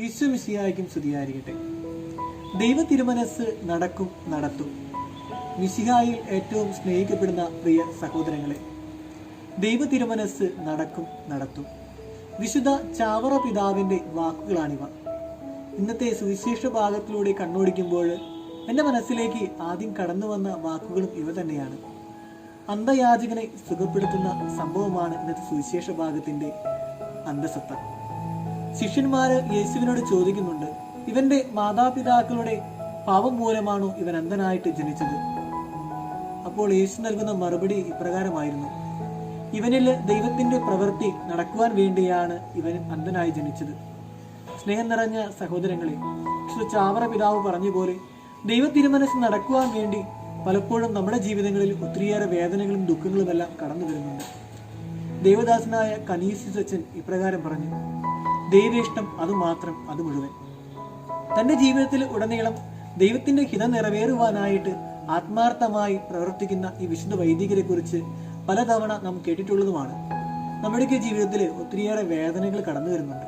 ഈശോ മിശിഹായ്ക്കും സ്തുതിയായിരിക്കട്ടെ. ദൈവ തിരുമനസ് നടക്കും നടത്തും. മിശിഹായിൽ ഏറ്റവും സ്നേഹിക്കപ്പെടുന്ന പ്രിയ സഹോദരങ്ങളെ ദൈവ തിരുമനസ് നടക്കും നടത്തും. വിശുദ്ധ ചാവറ പിതാവിന്റെ വാക്കുകളാണിവ. ഇന്നത്തെ സുവിശേഷ ഭാഗത്തിലൂടെ കണ്ണോടിക്കുമ്പോൾ എന്റെ മനസ്സിലേക്ക് ആദ്യം കടന്നു വന്ന വാക്കുകളും ഇവ തന്നെയാണ്. അന്ധയാചകനെ സുഖപ്പെടുത്തുന്ന സംഭവമാണ് ഇന്നത്തെ സുവിശേഷ ഭാഗത്തിന്റെ അന്തസത്ത. ശിഷ്യന്മാര് യേശുവിനോട് ചോദിക്കുന്നുണ്ട് ഇവന്റെ മാതാപിതാക്കളുടെ പാപം മൂലമാണോ ഇവൻ അന്ധനായിട്ട് ജനിച്ചത്? അപ്പോൾ യേശു നൽകുന്ന മറുപടി ഇപ്രകാരമായിരുന്നു ഇവനിൽ ദൈവത്തിന്റെ പ്രവൃത്തി നടക്കുവാൻ വേണ്ടിയാണ് ഇവൻ അന്ധനായി ജനിച്ചത്. സ്നേഹം നിറഞ്ഞ സഹോദരങ്ങളെ ചാവറ പിതാവ് പറഞ്ഞ പോലെ ദൈവ തിരുമനസ് നടക്കുവാൻ വേണ്ടി പലപ്പോഴും നമ്മുടെ ജീവിതങ്ങളിൽ ഒത്തിരിയേറെ വേദനകളും ദുഃഖങ്ങളും എല്ലാം കടന്നു വരുന്നുണ്ട് ദേവദാസനായ കനീസ് അച്ഛൻ ഇപ്രകാരം പറഞ്ഞു ദൈവേഷ്ടം അത് മാത്രം അത് മുഴുവൻ. തന്റെ ജീവിതത്തിൽ ഉടനീളം ദൈവത്തിന്റെ ഹിതം നിറവേറുവാനായിട്ട് ആത്മാർത്ഥമായി പ്രവർത്തിക്കുന്ന ഈ വിശുദ്ധ വൈദികരെ കുറിച്ച് പലതവണ നാം കേട്ടിട്ടുള്ളതുമാണ്. നമ്മുടെയൊക്കെ ജീവിതത്തിൽ ഒത്തിരിയേറെ വേദനകൾ കടന്നു വരുന്നുണ്ട്.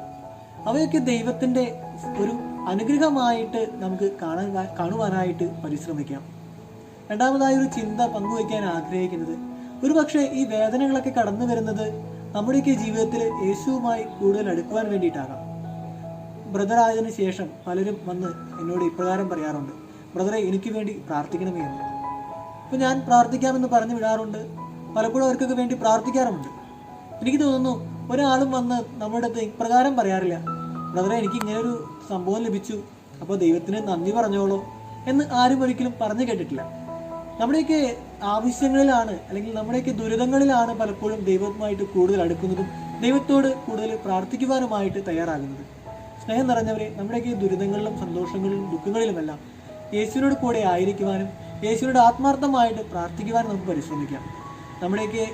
അവയൊക്കെ ദൈവത്തിന്റെ ഒരു അനുഗ്രഹമായിട്ട് നമുക്ക് കാണാൻ കാണുവാനായിട്ട് പരിശ്രമിക്കാം. രണ്ടാമതായി ഒരു ചിന്ത പങ്കുവയ്ക്കാൻ ആഗ്രഹിക്കുന്നത് ഒരുപക്ഷെ ഈ വേദനകളൊക്കെ കടന്നു വരുന്നത് നമ്മുടെയൊക്കെ ജീവിതത്തിൽ യേശുവുമായി കൂടുതൽ അടുക്കുവാൻ വേണ്ടിയിട്ടാകാം. ബ്രദർ ആയതിനു ശേഷം പലരും വന്ന് എന്നോട് ഇപ്രകാരം പറയാറുണ്ട് ബ്രദറെ എനിക്ക് വേണ്ടി പ്രാർത്ഥിക്കണമേ എന്ന്. അപ്പോൾ ഞാൻ പ്രാർത്ഥിക്കാമെന്ന് പറഞ്ഞു വിടാറുണ്ട്. പലപ്പോഴും അവർക്കൊക്കെ വേണ്ടി പ്രാർത്ഥിക്കാറുമുണ്ട്. എനിക്ക് തോന്നുന്നു ഒരാളും വന്ന് നമ്മുടെ അടുത്ത് ഇപ്രകാരം പറയാറില്ല ബ്രദറെ എനിക്ക് ഇങ്ങനൊരു സംഭവം ലഭിച്ചു അപ്പോൾ ദൈവത്തിന് നന്ദി പറഞ്ഞോളൂ എന്ന് ആരും ഒരിക്കലും പറഞ്ഞു കേട്ടിട്ടില്ല. നമ്മുടെയൊക്കെ ആവശ്യങ്ങളിലാണ് അല്ലെങ്കിൽ നമ്മുടെയൊക്കെ ദുരിതങ്ങളിലാണ് പലപ്പോഴും ദൈവവുമായിട്ട് കൂടുതൽ അടുക്കുന്നതും ദൈവത്തോട് കൂടുതൽ പ്രാർത്ഥിക്കുവാനുമായിട്ട് തയ്യാറാകുന്നത്. സ്നേഹം നിറഞ്ഞവരെ നമ്മുടെയൊക്കെ ദുരിതങ്ങളിലും സന്തോഷങ്ങളിലും ദുഃഖങ്ങളിലുമെല്ലാം യേശുവിനോട് കൂടെ ആയിരിക്കുവാനും യേശുവിനോട് ആത്മാർത്ഥമായിട്ട് പ്രാർത്ഥിക്കുവാനും നമുക്ക് പരിശ്രമിക്കാം. നമ്മുടെയൊക്കെ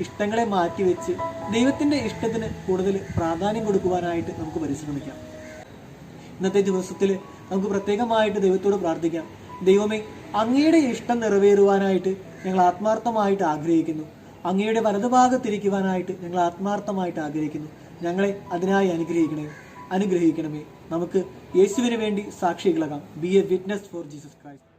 ഇഷ്ടങ്ങളെ മാറ്റിവെച്ച് ദൈവത്തിന്റെ ഇഷ്ടത്തിന് കൂടുതൽ പ്രാധാന്യം കൊടുക്കുവാനായിട്ട് നമുക്ക് പരിശ്രമിക്കാം. ഇന്നത്തെ ദിവസത്തിൽ നമുക്ക് പ്രത്യേകമായിട്ട് ദൈവത്തോട് പ്രാർത്ഥിക്കാം. ദൈവമേ അങ്ങയുടെ ഇഷ്ടം നിറവേറുവാനായിട്ട് ഞങ്ങൾ ആത്മാർത്ഥമായിട്ട് ആഗ്രഹിക്കുന്നു. അങ്ങയുടെ വലതുഭാഗത്തിരിക്കുവാനായിട്ട് ഞങ്ങൾ ആത്മാർത്ഥമായിട്ട് ആഗ്രഹിക്കുന്നു. ഞങ്ങളെ അതിനായി അനുഗ്രഹിക്കണേ അനുഗ്രഹിക്കണമേ. നമുക്ക് യേശുവിന് വേണ്ടി സാക്ഷികളാകാം. Be a witness for Jesus Christ